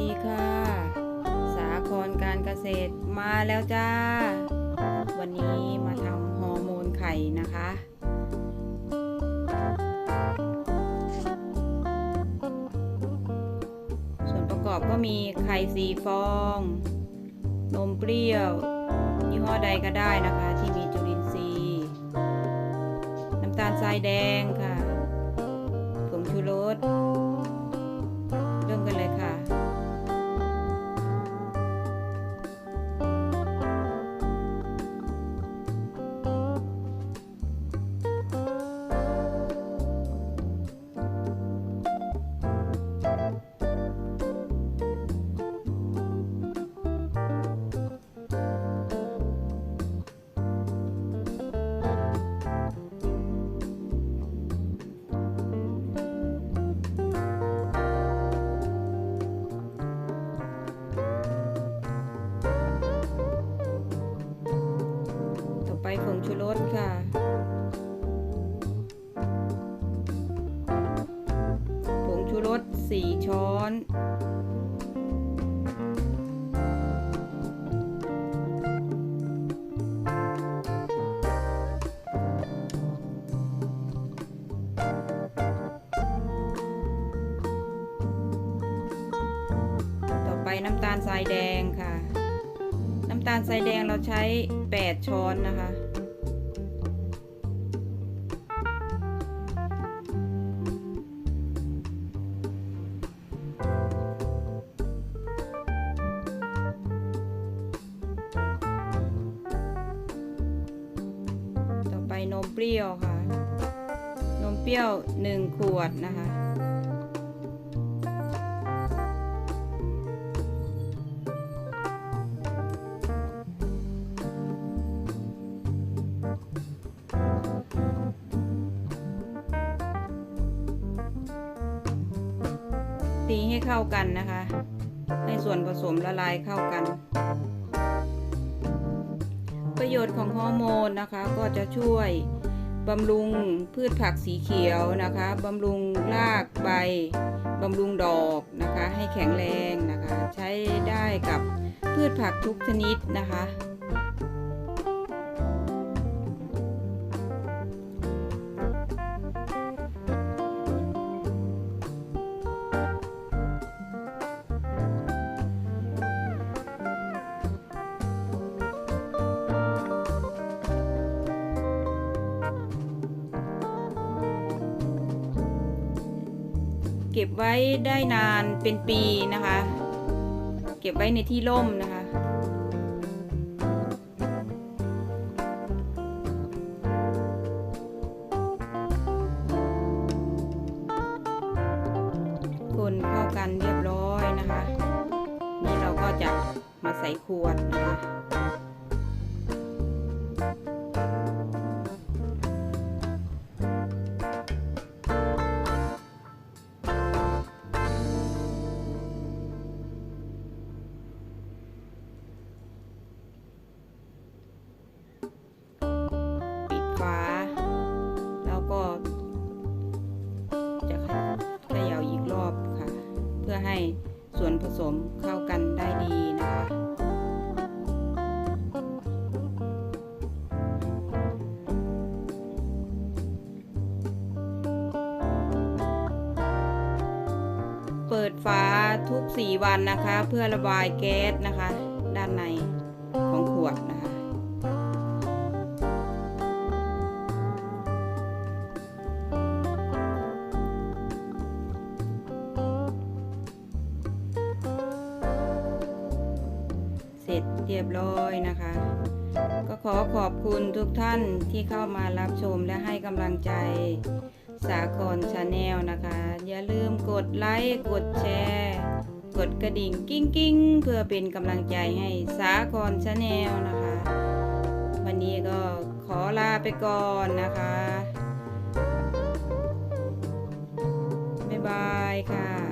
ดีค่ะ สาครการเกษตรมาแล้วจ้า วันนี้มาทำฮอร์โมนไข่นะคะ ส่วนประกอบก็มีไข่สีฟอง นมเปรี้ยวยี่ห้อใดก็ได้นะคะ ที่มีจุลินทรีย์ น้ำตาลทรายแดงค่ะ ผงชูรสค่ะ ผงชูรสสี่ช้อนต่อไปน้ำตาลทรายแดงค่ะ น้ำตาลทรายแดงเราใช้ 8 ช้อนนะคะ มเปรี้ยวค่ะ นมเปรี้ยว 1 ขวดนะคะ ตีให้เข้ากันนะคะ ให้ส่วนผสมละลายเข้ากัน ประโยชน์ของฮอร์โมนนะคะก็จะช่วยบำรุงพืชผักสีเขียวนะคะบำรุงรากใบบำรุงดอกนะคะให้แข็งแรงนะคะ ใช้ได้กับพืชผักทุกชนิดนะคะ เก็บไว้ได้นานเป็นปีนะคะ เก็บไว้ในที่ร่มนะคะ คนเข้ากันเรียบร้อยนะคะ นี่เราก็จะมาใส่ขวดนะคะ ผสมเข้ากันได้ดีนะคะเปิดฝาทุก 4 วันนะคะ เพื่อระบายแก๊สนะคะ ด้านในของขวดนะ เรียบร้อยนะคะ ก็ขอขอบคุณทุกท่านที่เข้ามารับชมและให้กำลังใจสากลชาแนลนะคะ อย่าลืมกดไลค์กดแชร์ กดกระดิ่งกิ้งกิ้งเพื่อเป็นกำลังใจให้สากลชาแนลนะคะ วันนี้ก็ขอลาไปก่อนนะคะ บ๊ายบายค่ะ